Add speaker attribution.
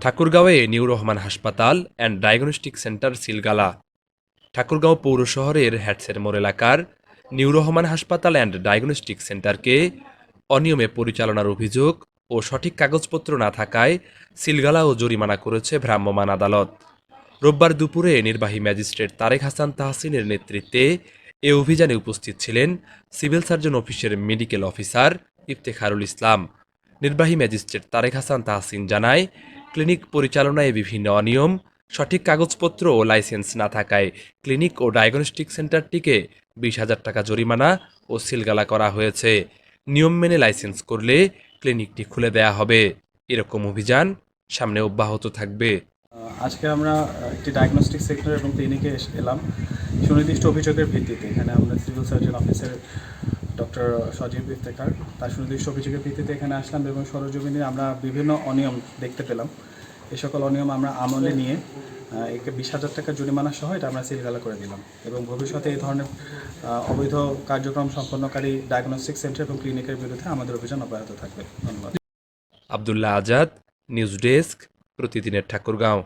Speaker 1: ঠাকুরগাঁওয়ে new Rahman হাসপাতাল and diagnostic centre সিলগালা। ঠাকুরগাঁও পৌর শহরের হ্যাটসের মোড় এলাকার নিউ রহমান হাসপাতাল অ্যান্ড ডায়াগনস্টিক সেন্টারকে অনিয়মে পরিচালনার অভিযোগ ও সঠিক কাগজপত্র না থাকায় সিলগালা ও জরিমানা করেছে ভ্রাম্যমাণ আদালত। রোববার দুপুরে নির্বাহী ম্যাজিস্ট্রেট তারেক হাসান তাহসিনের নেতৃত্বে এ অভিযানে উপস্থিত ছিলেন সিভিল সার্জন অফিসের মেডিকেল অফিসার ইফতেখারুল ইসলাম। নির্বাহী ম্যাজিস্ট্রেট তারেক হাসান তাহসিন জানায়, ক্লিনিক পরিচালনায় বিভিন্ন অনিয়ম, সঠিক কাগজপত্র ও লাইসেন্স না থাকায় ক্লিনিক ও ডায়াগনস্টিক সেন্টারটিকে বিশ হাজার টাকা জরিমানা ও সিলগালা করা হয়েছে। নিয়ম মেনে লাইসেন্স করলে ক্লিনিকটি খুলে দেয়া হবে। এরকম অভিযান সামনে অব্যাহত থাকবে।
Speaker 2: আজকে আমরা একটি ডায়াগনস্টিক সেক্টর এবং ক্লিনিকে এলাম। সুনির্দিষ্ট অভিযোগের ভিত্তিতে এখানে আমরা সিভিল সার্জন অফিসের ডক্টর সজীব ইফতেকার তার সুনির্দিষ্ট অভিযোগের ভিত্তিতে এখানে আসলাম এবং সরজমিনে আমরা বিভিন্ন অনিয়ম দেখতে পেলাম। এই সকল অনিয়ম আমরা আমলে নিয়ে একে বিশ হাজার টাকা জরিমানা সহ এটা আমরা সিলগালা করে দিলাম এবং ভবিষ্যতে এই ধরনের অবৈধ কার্যক্রম সম্পন্নকারী ডায়াগনস্টিক সেন্টার এবং ক্লিনিকের বিরুদ্ধে আমাদের অভিযান অব্যাহত থাকবে। ধন্যবাদ।
Speaker 1: আবদুল্লাহ আজাদ, নিউজ ডেস্ক, প্রতিদিনের ঠাকুরগাঁও।